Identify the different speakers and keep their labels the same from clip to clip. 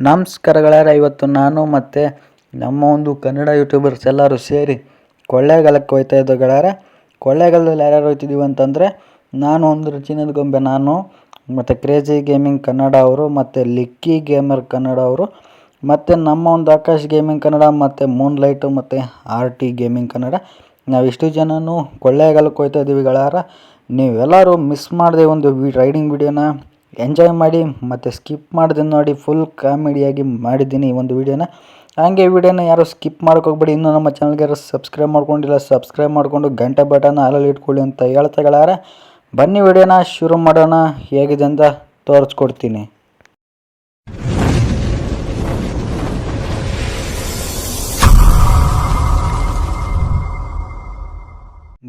Speaker 1: ನಮಸ್ಕಾರಗಳಾರ. ಇವತ್ತು ನಾನು ಮತ್ತು ನಮ್ಮ ಒಂದು ಕನ್ನಡ ಯೂಟ್ಯೂಬರ್ಸ್ ಎಲ್ಲರೂ ಸೇರಿ ಕೊಳ್ಳೇಗಾಲಕ್ಕೆ ಹೋಯ್ತಾ ಇದ್ದ ಗಳಾರ ಕೊಳ್ಳೇಗಾಲದಲ್ಲಿ ಯಾರ್ಯಾರು ಹೋಯ್ತಿದ್ದೀವಿ ಅಂತಂದರೆ ನಾನು ಒಂದು ರುಚಿನದ ಗೊಂಬೆ, ನಾನು, ಮತ್ತು ಕ್ರೇಜಿ ಗೇಮಿಂಗ್ ಕನ್ನಡ ಅವರು, ಮತ್ತು ಲಿಕ್ಕಿ ಗೇಮರ್ ಕನ್ನಡ ಅವರು, ಮತ್ತು ನಮ್ಮ ಒಂದು ಆಕಾಶ್ ಗೇಮಿಂಗ್ ಕನ್ನಡ, ಮತ್ತು ಮೂನ್ ಲೈಟು ಮತ್ತು ಆರ್ ಟಿ ಗೇಮಿಂಗ್ ಕನ್ನಡ. ನಾವಿಷ್ಟು ಜನನೂ ಕೊಳ್ಳೇಗಾಲಕ್ಕೆ ಹೋಗ್ತಾ ಇದ್ದೀವಿ ಗಳಾರ ನೀವೆಲ್ಲರೂ ಮಿಸ್ ಮಾಡಿದೆ ಒಂದು ವಿ ರೈಡಿಂಗ್ ವಿಡಿಯೋನ ಎಂಜಾಯ್ ಮಾಡಿ ಮತ್ತು ಸ್ಕಿಪ್ ಮಾಡ್ದೆ ನೋಡಿ ಫುಲ್ ಕಾಮಿಡಿಯಾಗಿ ಮಾಡಿದ್ದೀನಿ ಈ ಒಂದು ವಿಡಿಯೋನ ಹಾಗೆ ವಿಡಿಯೋನ ಯಾರು ಸ್ಕಿಪ್ ಮಾಡೋಕೆ ಇನ್ನೂ ನಮ್ಮ ಚಾನಲ್ಗೆ ಯಾರು ಸಬ್ಸ್ಕ್ರೈಬ್ ಮಾಡ್ಕೊಂಡಿಲ್ಲ ಸಬ್ಸ್ಕ್ರೈಬ್ ಮಾಡಿಕೊಂಡು ಗಂಟೆ ಬಟನ್ ಅಲ್ಲಲ್ಲಿ ಇಟ್ಕೊಳ್ಳಿ ಅಂತ ಹೇಳ್ತಾ ಗೆಳೆಯರ ಬನ್ನಿ ವಿಡಿಯೋನ ಶುರು ಮಾಡೋಣ, ಹೇಗಿದೆ ಅಂತ ತೋರಿಸ್ಕೊಡ್ತೀನಿ.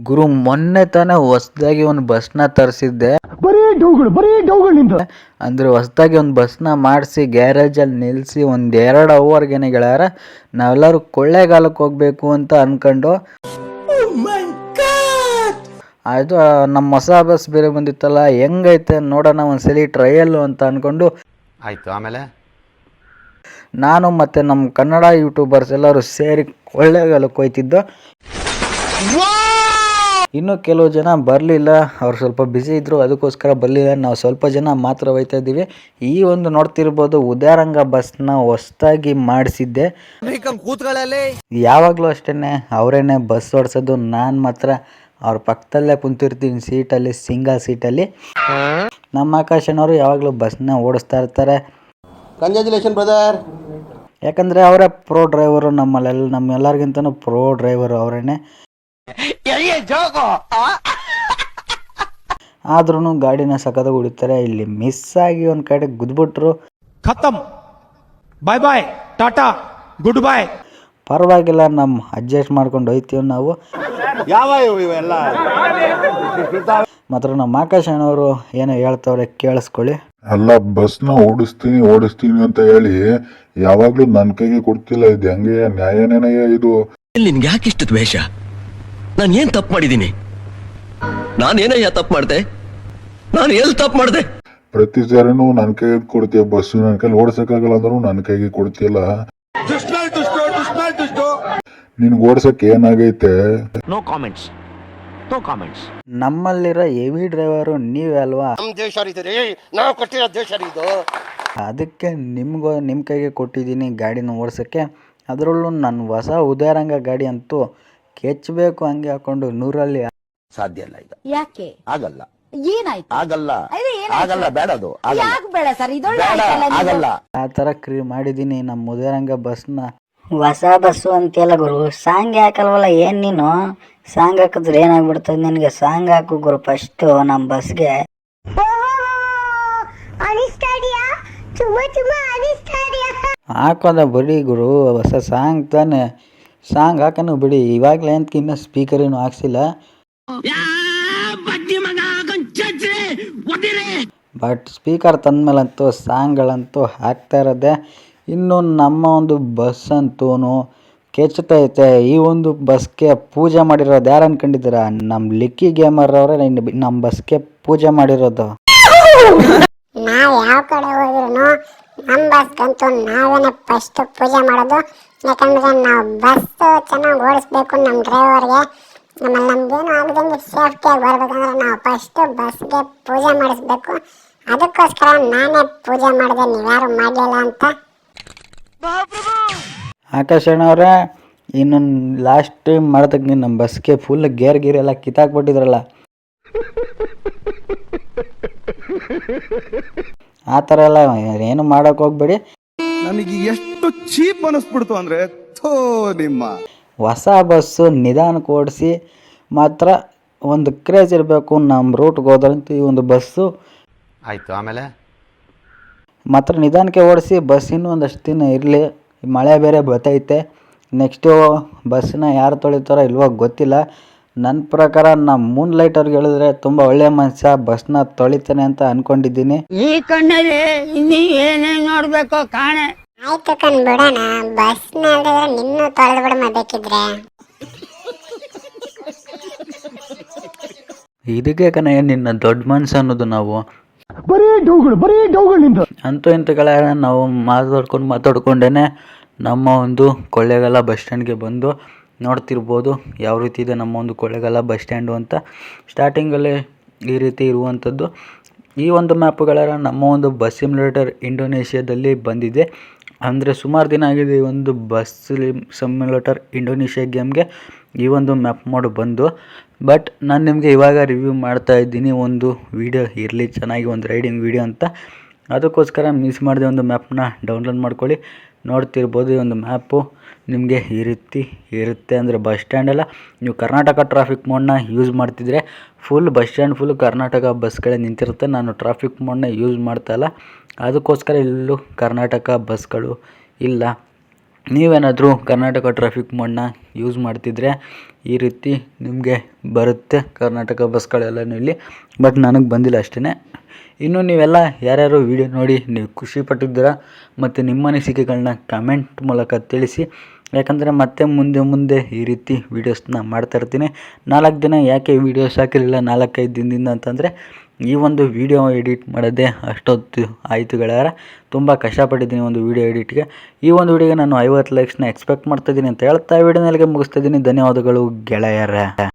Speaker 1: ಗುರು ಮೊನ್ನೆ ತಾನೇ ಹೊಸ್ದಾಗಿ ಒಂದು ಬಸ್ನ ತರಿಸಿದ್ದೆ.
Speaker 2: ಬರೀ ಡೌಗಳು ಬರೀ ಡೌಗಳು ನಿಂದ.
Speaker 1: ಅಂದ್ರೆ ಹೊಸ್ದಾಗಿ ಒಂದು ಬಸ್ನ ಮಾಡಿಸಿ ಗ್ಯಾರೇಜಲ್ಲಿ ನಿಲ್ಲಿಸಿ ಒಂದು ಎರಡು ಅವರ್ಗೆನೆ ಗೆಳೆಯರ ನಾವೆಲ್ಲರೂ ಕೊಳ್ಳೇಗಾಲಕ್ಕೆ ಹೋಗ್ಬೇಕು ಅಂತ ಅನ್ಕೊಂಡು. ಆಯಿತು ನಮ್ಮ ಹೊಸ ಬಸ್ ಬೇರೆ ಬಂದಿತ್ತಲ್ಲ ಹೆಂಗೈತೆ ನೋಡೋಣ ಒಂದ್ಸಲಿ ಟ್ರಯಲ್ಲು ಅಂತ ಅನ್ಕೊಂಡು.
Speaker 3: ಆಯ್ತು ಆಮೇಲೆ?
Speaker 1: ನಾನು ಮತ್ತು ನಮ್ಮ ಕನ್ನಡ ಯೂಟ್ಯೂಬರ್ಸ್ ಎಲ್ಲರೂ ಸೇರಿ ಕೊಳ್ಳೇಗಾಲಕ್ಕೆ ಹೋಯ್ತಿದ್ದು. ಇನ್ನು ಕೆಲವು ಜನ ಬರಲಿಲ್ಲ ಅವ್ರು ಸ್ವಲ್ಪ ಬ್ಯುಸಿ ಇದ್ದರು ಅದಕ್ಕೋಸ್ಕರ ಬರಲಿಲ್ಲ. ನಾವು ಸ್ವಲ್ಪ ಜನ ಮಾತ್ರ ಹೋಯ್ತಾ ಇದ್ದೀವಿ. ಈ ಒಂದು ನೋಡ್ತಿರ್ಬೋದು ಉದಯರಂಗ ಬಸ್ನ ಹೊಸ್ದಾಗಿ ಮಾಡಿಸಿದ್ದೆ. ಯಾವಾಗಲೂ ಅಷ್ಟೇ ಅವರೇನೆ ಬಸ್ ಓಡಿಸೋದು. ನಾನು ಮಾತ್ರ ಅವ್ರ ಪಕ್ಕದಲ್ಲೇ ಕುಂತಿರ್ತೀನಿ ಸೀಟಲ್ಲಿ ಸಿಂಗಲ್ ಸೀಟಲ್ಲಿ ನಮ್ಮ ಆಕಾಶನವರು ಯಾವಾಗಲೂ ಬಸ್ನ ಓಡಿಸ್ತಾ ಇರ್ತಾರೆ.
Speaker 3: ಕಂಗ್ರ್ಯಾಚುಲೇಷನ್ ಬ್ರದರ್
Speaker 1: ಯಾಕಂದರೆ ಅವರೇ ಪ್ರೋ ಡ್ರೈವರು ನಮ್ಮಲ್ಲೆಲ್ಲ ನಮ್ಮೆಲ್ಲರಿಗಿಂತ ಪ್ರೋ ಡ್ರೈವರು ಅವರೇನೆ. ಆದ್ರೂ ಗಾಡಿನ ಸಖತ್ತಾಗಿ ಹೊಡಿತಾರೆ ಇಲ್ಲಿ ಮಿಸ್ ಆಗಿ ಒಂದ್ ಕಡೆ ಗುದ್ಬಿಟ್ರು.
Speaker 2: ಖತಮ್ ಬಾಯ್ ಬಾಯ್ ಟಾಟಾ ಗುಡ್ ಬಾಯ್
Speaker 1: ಪರವಾಗಿಲ್ಲ ನಮ್ಮ ಅಡ್ಜಸ್ಟ್ ಮಾಡ್ಕೊಂಡು ಹೋಯ್ತೀವಿ ನಾವು.
Speaker 3: ಯಾವ ಇವೆಲ್ಲ?
Speaker 1: ಮಾತ್ರ ನಮ್ಮ ಆಕಾಶ್ ಅಣ್ಣವರು ಏನೋ ಹೇಳ್ತವ್ರೆ ಕೇಳಿಸ್ಕೊಳ್ಳಿ.
Speaker 4: ಅಲ್ಲ ಬಸ್ನ ಓಡಿಸ್ತೀನಿ ಓಡಿಸ್ತೀನಿ ಅಂತ ಹೇಳಿ ಯಾವಾಗ್ಲೂ ನನ್ ಕೈಗೆ ಕೊಡ್ತಿಲ್ಲ. ಇದು ಹೆಂಗೆ ನ್ಯಾಯನೇನೆಯ ಇದು?
Speaker 5: ನಿನ್ಗೆ ಯಾಕಿಷ್ಟು ದ್ವೇಷ? ನಾನು ಏನ್ ತಪ್ಪು ಮಾಡಿದ್ದೀನಿ ನಾನೇನಯ್ಯ ತಪ್ಪು ಮಾಡ್ದೆ? ನಾನು ಎಲ್ಲಿ ತಪ್ಪು ಮಾಡ್ದೆ?
Speaker 4: ಪ್ರತಿ ಸಾರಿನೂ ನನ್ನ ಕೈಗೆ ಕೊಡ್ತೀಯ ಬಸ್ ನನ್ನ ಕೈಲಿ ಓಡ್ಸಕ್ಕಾಗಲ್ಲ ಅಂದ್ರೂ ನನ್ನ ಕೈಗೆ ಕೊಡ್ತಿಯಲ್ಲ? ನಿನ್ಗೆ ಓಡಿಸಕ್ಕೆ ಏನಾಗೈತೆ?
Speaker 3: ನೋ ಕಾಮೆಂಟ್ಸ್ ನೋ ಕಾಮೆಂಟ್ಸ್
Speaker 1: ನಮ್ಮಲ್ಲಿರೋ ಹೆವಿ ಡ್ರೈವರು ನೀವೇ ಅಲ್ವಾ
Speaker 6: ನಮ್ಮ ದೇಶ ರೀ ನಾವು ಕೊಟ್ಟಿರೋ ದೇಶ ಇದು
Speaker 1: ಅದಕ್ಕೆ ನಿಮ್ಗೆ ನಿಮ್ಮ ಕೈಗೆ ಕೊಟ್ಟಿದ್ದೀನಿ ಗಾಡಿನ ಓಡಿಸೋಕ್ಕೆ. ಅದರಲ್ಲೂ ನನ್ನ ಹೊಸ ಉದಯರಂಗ ಗಾಡಿ ಅಂತೂ ಕೆಚ್ಚಬೇಕು ಹಂಗೆ ಹಾಕೊಂಡು ನೂರಲ್ಲಿ
Speaker 3: ಸಾಧ್ಯ ಇಲ್ಲ ಈಗ.
Speaker 7: ಯಾಕೆ?
Speaker 3: ಆಗಲ್ಲ.
Speaker 7: ಏನಾಯ್ತು?
Speaker 3: ಆಗಲ್ಲ.
Speaker 7: ಅದೇ ಏನಾಯ್ತು?
Speaker 3: ಆಗಲ್ಲ ಬೇಡ ಅದು. ಆಗಲ್ಲ.
Speaker 7: ಯಾಕೆ ಬೇಡ ಸರ್? ಇದೊಳ್ಳೆ
Speaker 3: ಬೇಡ
Speaker 7: ಆಯ್ತಲ್ಲ ನಿಮ್ದು?
Speaker 3: ಆಗಲ್ಲ.
Speaker 1: ಆ ಥರ ಕ್ರೀ ಮಾಡಿದ್ದೀನಿ ನಮ್ಮ ಉದಯರಂಗ ಬಸ್ನ.
Speaker 8: ಹೊಸ ಬಸ್ಸು ಅಂತೆಲ್ಲ ಗುರು ಸಾಂಗ್ ಹಾಕಲ್ವಲ್ಲ ಏನ್ ನೀನು? ಸಾಂಗ್ ಹಾಕಿದ್ರೆ ಏನಾಗ್ಬಿಡ್ತದೆ ನಿನಗೆ? ಸಾಂಗ್ ಹಾಕು ಗುರು ಫಸ್ಟು ನಮ್ಮ ಬಸ್ಗೆ.
Speaker 1: ಹಾಕೋದ ಬರೀ ಗುರು ಹೊಸ ಸಾಂಗ್ ತಾನೆ. ಸಾಂಗ್ ಹಾಕನು ಬಿಡಿ ಇವಾಗಲೇ ಅಂತ ಇನ್ನೂ ಸ್ಪೀಕರ್ ಏನು ಹಾಕ್ಸಿಲ್ಲ. ಬಟ್ ಸ್ಪೀಕರ್ ತಂದ್ಮೇಲಂತೂ ಸಾಂಗ್ಗಳಂತೂ ಹಾಕ್ತಾ ಇರೋದೆ ಇನ್ನು ನಮ್ಮ ಒಂದು ಬಸ್ ಅಂತೂ ಕೆಚ್ಚುತ್ತೈತೆ ಈ ಒಂದು ಬಸ್ಗೆ ಪೂಜೆ ಮಾಡಿರೋದು ಯಾರು ಅನ್ಕೊಂಡಿದ್ದೀರಾ? ನಮ್ಮ ಲಿಕ್ಕಿ ಗೇಮರ್ ಅವರೇ ನಮ್ಮ ಬಸ್ಗೆ ಪೂಜೆ ಮಾಡಿರೋದು.
Speaker 9: ನಾವು ಯಾವ ಕಡೆ ಹೋದ್ರು ನಮ್ ಬಸ್ಗಂತೂ ನಾವೇನೆ ಫಸ್ಟ್ ಪೂಜೆ ಮಾಡೋದು. ಯಾಕಂದ್ರೆ ನಾವು ಬಸ್ ಚೆನ್ನಾಗಿ ಓಡಿಸ್ಬೇಕು ನಮ್ಮ ಡ್ರೈವರ್ಗೆ ಆಮೇಲೆ ನಮ್ಗೇನು ಆಗದಂಗೆ ಸೇಫ್ಟಿಯಾಗಿ ಬರ್ಬೇಕಂದ್ರೆ ನಾವು ಫಸ್ಟು ಬಸ್ಗೆ ಪೂಜೆ ಮಾಡಿಸ್ಬೇಕು. ಅದಕ್ಕೋಸ್ಕರ ನಾನೇ ಪೂಜೆ ಮಾಡಿದೆ, ನೀವ್ಯಾರು ಮಾಡಲಿಲ್ಲ ಅಂತ.
Speaker 1: ಆಕಾಶ್ ಅಣ್ಣವ್ರೆ ಇನ್ನು ಲಾಸ್ಟ್ ಟೈಮ್ ಮಾಡ್ತಕ್ಕೆ ನಮ್ಮ ಬಸ್ಗೆ ಫುಲ್ ಗೇರ್ ಗೀರ್ ಎಲ್ಲ ಕಿತ್ತಾಕ್ಬಿಟ್ಟಿದ್ರಲ್ಲ. ಆ ಥರ ಎಲ್ಲ ಏನು ಮಾಡೋಕೆ ಹೋಗ್ಬೇಡಿ.
Speaker 2: ನನಗೆ ಎಷ್ಟು ಚೀಪ್ ಅನಿಸ್ಬಿಡ್ತು ಅಂದ್ರೆ ಥೋ ನಿಮ್ಮ.
Speaker 1: ಹೊಸ ಬಸ್ಸು ನಿಧಾನಕ್ಕೆ ಓಡಿಸಿ ಮಾತ್ರ ಒಂದು ಕ್ರೇಜ್ ಇರಬೇಕು ನಮ್ಮ ರೂಟ್ಗೆ ಹೋದ್ರಂತೂ ಈ ಒಂದು ಬಸ್ಸು.
Speaker 3: ಆಯಿತು ಆಮೇಲೆ?
Speaker 1: ಮಾತ್ರ ನಿಧಾನಕ್ಕೆ ಓಡಿಸಿ ಬಸ್ ಇನ್ನೂ ಒಂದಷ್ಟು ದಿನ ಇರಲಿ. ಮಳೆ ಬೇರೆ ಬರ್ತೈತೆ. ನೆಕ್ಸ್ಟು ಬಸ್ಸನ್ನ ಯಾರು ತೊಳಿತಾರೋ ಇಲ್ವೋ ಗೊತ್ತಿಲ್ಲ. ನನ್ನ ಪ್ರಕಾರ ನಮ್ಮ ಮೂನ್ ಲೈಟ್ ಅವ್ರಿಗೆ ಹೇಳಿದ್ರೆ ತುಂಬಾ ಒಳ್ಳೆ ಮನುಷ್ಯ ನ ತೊಳಿತಾನೆ ಅಂತ ಅನ್ಕೊಂಡಿದ್ದೀನಿ.
Speaker 7: ಈ ಕಣ್ಣಲ್ಲಿ ಇನ್ನು ಏನೇನ್ ನೋಡ್ಬೇಕು ಕಾಣೆ.
Speaker 9: ಆಯ್ತು ಕಣ್ ಬಿಡೋಣ. ಬಸ್ ನಿನ್ನೂ ತೊಳೆದು ಬಿಡಮ ಬೇಕಿದ್ರೆ.
Speaker 1: ಇದಕ್ಕೆ ಕಣ ನಿನ್ನ ದೊಡ್ಡ ಮನ್ಸ ಅನ್ನೋದು ನಾವು. ಬರೀ ಡೌಗಳು ಬರೀ ಡೌಗಳು ಅಂತೂ ಅಂತ ಗೆಳೆಯರ ನಾವು ಮಾತಾಡ್ಕೊಂಡು ಮಾತಾಡ್ಕೊಂಡೇನೆ ನಮ್ಮ ಒಂದು ಕೊಳ್ಳೇಗಾಲ ಬಸ್ ಸ್ಟ್ಯಾಂಡ್ಗೆ ಬಂದು ನೋಡ್ತಿರ್ಬೋದು ಯಾವ ರೀತಿ ಇದೆ ನಮ್ಮ ಒಂದು ಕೊಳ್ಳೇಗಾಲ ಬಸ್ ಸ್ಟ್ಯಾಂಡು ಅಂತ. ಸ್ಟಾರ್ಟಿಂಗಲ್ಲಿ ಈ ರೀತಿ ಇರುವಂಥದ್ದು. ಈ ಒಂದು ಮ್ಯಾಪ್ಗಳೆಲ್ಲ ನಮ್ಮ ಒಂದು ಬಸ್ ಸಿಮ್ಯುಲೇಟರ್ ಇಂಡೋನೇಷ್ಯಾದಲ್ಲಿ ಬಂದಿದೆ. ಅಂದರೆ ಸುಮಾರು ದಿನ ಆಗಿದೆ ಈ ಒಂದು ಬಸ್ ಸಿಮ್ಯುಲೇಟರ್ ಇಂಡೋನೇಷ್ಯಾ ಗೇಮ್ಗೆ ಈ ಒಂದು ಮ್ಯಾಪ್ ಮೋಡ್ ಬಂದು. ಬಟ್ ನಾನು ನಿಮಗೆ ಇವಾಗ ರಿವ್ಯೂ ಮಾಡ್ತಾ ಇದ್ದೀನಿ, ಒಂದು ವಿಡಿಯೋ ಇರಲಿ, ಚೆನ್ನಾಗಿ ಒಂದು ರೈಡಿಂಗ್ ವೀಡಿಯೋ ಅಂತ. ಅದಕ್ಕೋಸ್ಕರ ಮಿಸ್ ಮಾಡಿದೆ ಒಂದು ಮ್ಯಾಪ್ನ ಡೌನ್ಲೋಡ್ ಮಾಡ್ಕೊಳ್ಳಿ. ನೋಡ್ತಿರ್ಬೋದು, ಈ ಒಂದು ಮ್ಯಾಪು ನಿಮಗೆ ಈ ರೀತಿ ಇರುತ್ತೆ. ಅಂದರೆ ಬಸ್ ಸ್ಟ್ಯಾಂಡೆಲ್ಲ ನೀವು ಕರ್ನಾಟಕ ಟ್ರಾಫಿಕ್ ಮೋಡ್ನ ಯೂಸ್ ಮಾಡ್ತಿದ್ರೆ full bus stand full Karnataka ಬಸ್ಗಳೇ ನಿಂತಿರುತ್ತೆ. ನಾನು ಟ್ರಾಫಿಕ್ ಮೋಡ್ನ ಯೂಸ್ ಮಾಡ್ತಾ ಇಲ್ಲ. ಅದಕ್ಕೋಸ್ಕರ ಎಲ್ಲೂ ಕರ್ನಾಟಕ ಬಸ್ಗಳು ಇಲ್ಲ. ನೀವೇನಾದರೂ ಕರ್ನಾಟಕ ಟ್ರಾಫಿಕ್ ಮೋಡ್ನ ಯೂಸ್ ಮಾಡ್ತಿದ್ರೆ ಈ ರೀತಿ ನಿಮಗೆ ಬರುತ್ತೆ ಕರ್ನಾಟಕ ಬಸ್ಗಳೆಲ್ಲ ಇಲ್ಲಿ ಬಟ್ ನನಗೆ ಬಂದಿಲ್ಲ ಅಷ್ಟೇ ಇನ್ನು ನೀವೆಲ್ಲ ಯಾರ್ಯಾರು ವಿಡಿಯೋ ನೋಡಿ ನೀವು ಖುಷಿ ಪಟ್ಟಿದ್ದೀರಾ, ಮತ್ತು ನಿಮ್ಮ ಅನಿಸಿಕೆಗಳನ್ನ ಕಮೆಂಟ್ ಮೂಲಕ ತಿಳಿಸಿ. ಯಾಕಂದರೆ ಮತ್ತೆ ಮುಂದೆ ಮುಂದೆ ಈ ರೀತಿ ವೀಡಿಯೋಸ್ನ ಮಾಡ್ತಾ ಇರ್ತೀನಿ. ನಾಲ್ಕು ದಿನ ಯಾಕೆ ವೀಡಿಯೋಸ್ ಹಾಕಿರಲಿಲ್ಲ? ನಾಲ್ಕೈದು ದಿನದಿಂದ ಅಂತಂದರೆ ಈ ಒಂದು ವಿಡಿಯೋ ಎಡಿಟ್ ಮಾಡೋದೇ ಅಷ್ಟೊತ್ತು ಆಯಿತು ಗೆಳೆಯರ. ತುಂಬ ಕಷ್ಟಪಟ್ಟಿದ್ದೀನಿ ಒಂದು ವೀಡಿಯೋ ಎಡಿಟ್ಗೆ ಈ ಒಂದು ವೀಡಿಯೋಗೆ ನಾನು ಐವತ್ತು ಲೈಕ್ಸ್ನ ಎಕ್ಸ್ಪೆಕ್ಟ್ ಮಾಡ್ತಾಯಿದ್ದೀನಿ ಅಂತ ಹೇಳ್ತಾ ವೀಡಿಯೋನಲ್ಲಿಗೆ ಮುಗಿಸ್ತಾ ಇದ್ದೀನಿ. ಧನ್ಯವಾದಗಳು ಗೆಳೆಯರ.